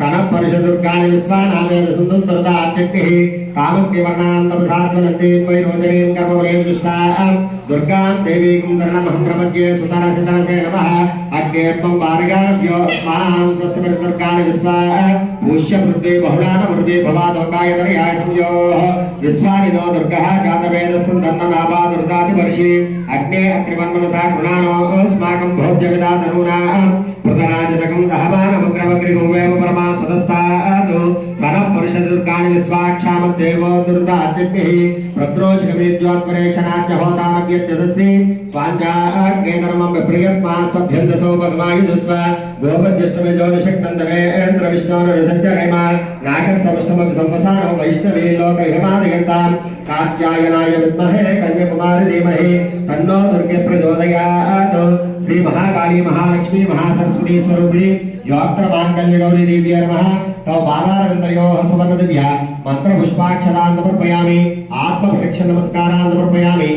సనః పరిషదుర్గాణి విశ్వానామేద సుందుర్దాచిక్కి కామక్యవర్ణాంతమసాత్మనంతే వైరోచనీం కర్మవలేం దుష్టాం దుర్గాం దేవీం శరణమహం ప్రపద్యే సుతర సితరసే నమః. అగ్నేత్వం భార్గాభ్యోస్మాన్ స్వస్తి దుర్గాని విశ్వా. భూష్య పృథ్వీ బహుళాన పృథ్వీ భవాదోకాయ దర్యాయ సంయో. విశ్వాని నో దుర్గ జాతవేదస్సు దన్ననాభా దుర్దాతి వర్షి అగ్నే అగ్నివన్మనసా కృణానోస్మాకం భోజ్య విదాతనూనా పృతరాజతకం దహమానముగ్రవగ్రిగం వేమ విశ్వాక్షామద్దేవో దుర్దాచిగ్నిః ప్రద్రోషకమీర్జ్యోత్పరేక్షణాచ్చ హోతానవ్యచ్చదసి స్వాంచాగ్నేధర్మం విప్రియస్మాస్త్వభ్యందసో భగవాయుధుస్వ గోపజ్యేష్ఠమే జ్యోతిషక్తంతవేంద్ర విష్ణోరుసంచరేమ నాగస్సవిష్ణుమపి సంవసానో వైష్ణవీ లోకహిమాదిగంతాం కాత్యాయనాయ విద్మహే కన్యకుమారి ధీమహి. తన్నో దుర్గే ప్రచోదయాత్. శ్రీ మహాకాళీ మహాలక్ష్మి మహాసరస్వతి స్వరూపిణి యోత్ర మాంగళ్య గౌరీ దేవ్య నమః తవ పాదారవిందయోః సువర్ణ దివ్య మంత్ర పుష్పాక్షరాన్ సమర్పయామి ఆత్మ ప్రత్యక్ష నమస్కారాన్ సమర్పయామి